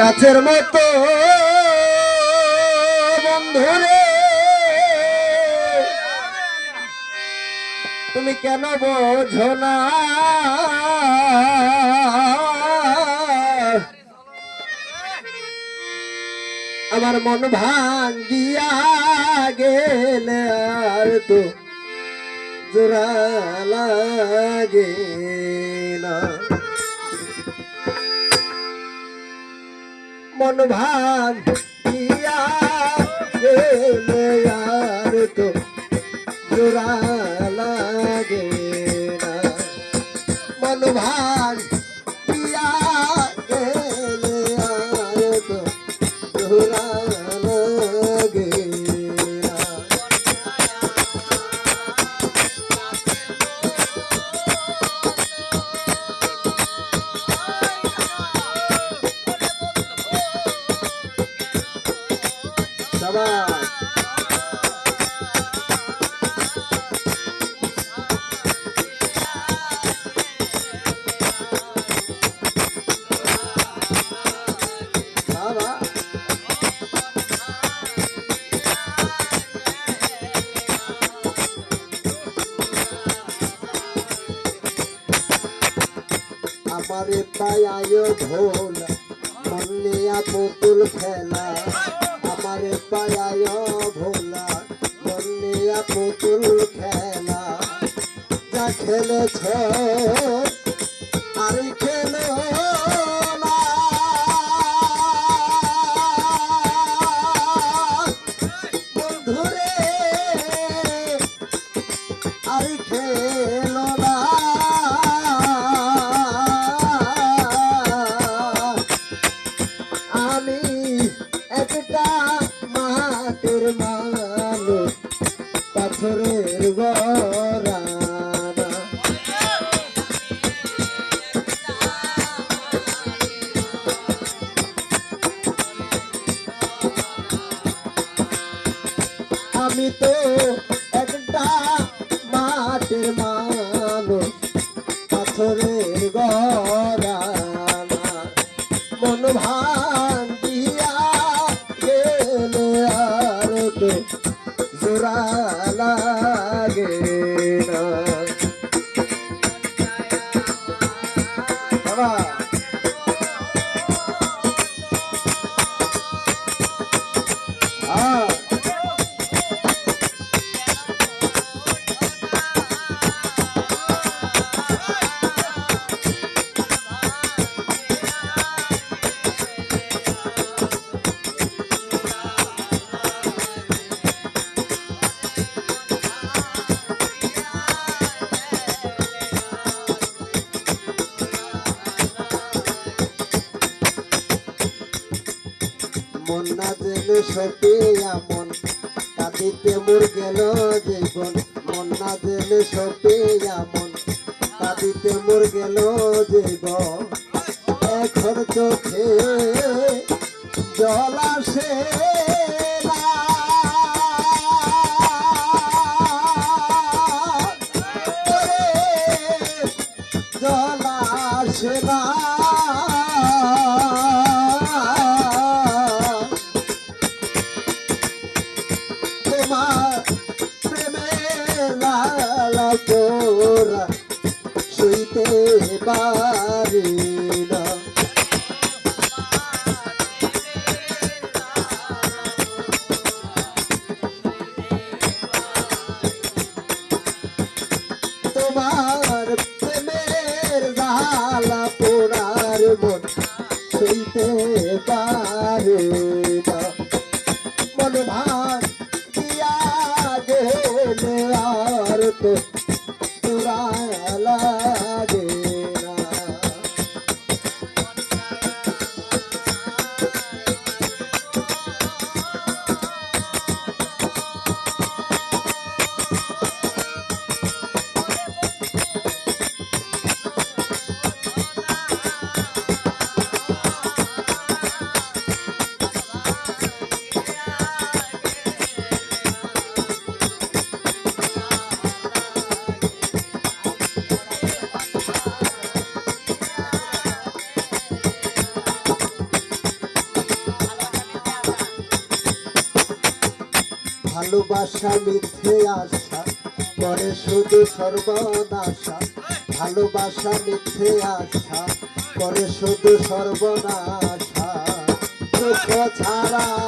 গাছের মতো, বন্ধুরে। তুমি কেন বোঝো না? আমার মন ভাঙ্গিয়া গেলে আর তো জোড়া লাগে না। মন গেলে আর তো জোড়া লাগে। বাবা আমারে পায়ায় ভোল মন্নিয়া পুতুল খেলা। আমারে পায়ায় ভোলা মন্নিয়া পুতুল খেলা। খেলেছ মাটির মানুষ মন না জেনে সপে আমন। কাঁদিতে মোর গেল জীবন মন না জেনে সপে আমন। কাঁদিতে মোর গেল জীবন, এখন চোখে জল শুইতে পারি না তোমার প্রেমের জালা পোড়ার মন শুইতে পারে না। মন ভান দিয়া গেলে আর তো ভালোবাসা মিথ্যে আশা পরে শুধু সর্বনাশা। ভালোবাসা মিথ্যে আশা পরে শুধু সর্বনাশা। ছাড়া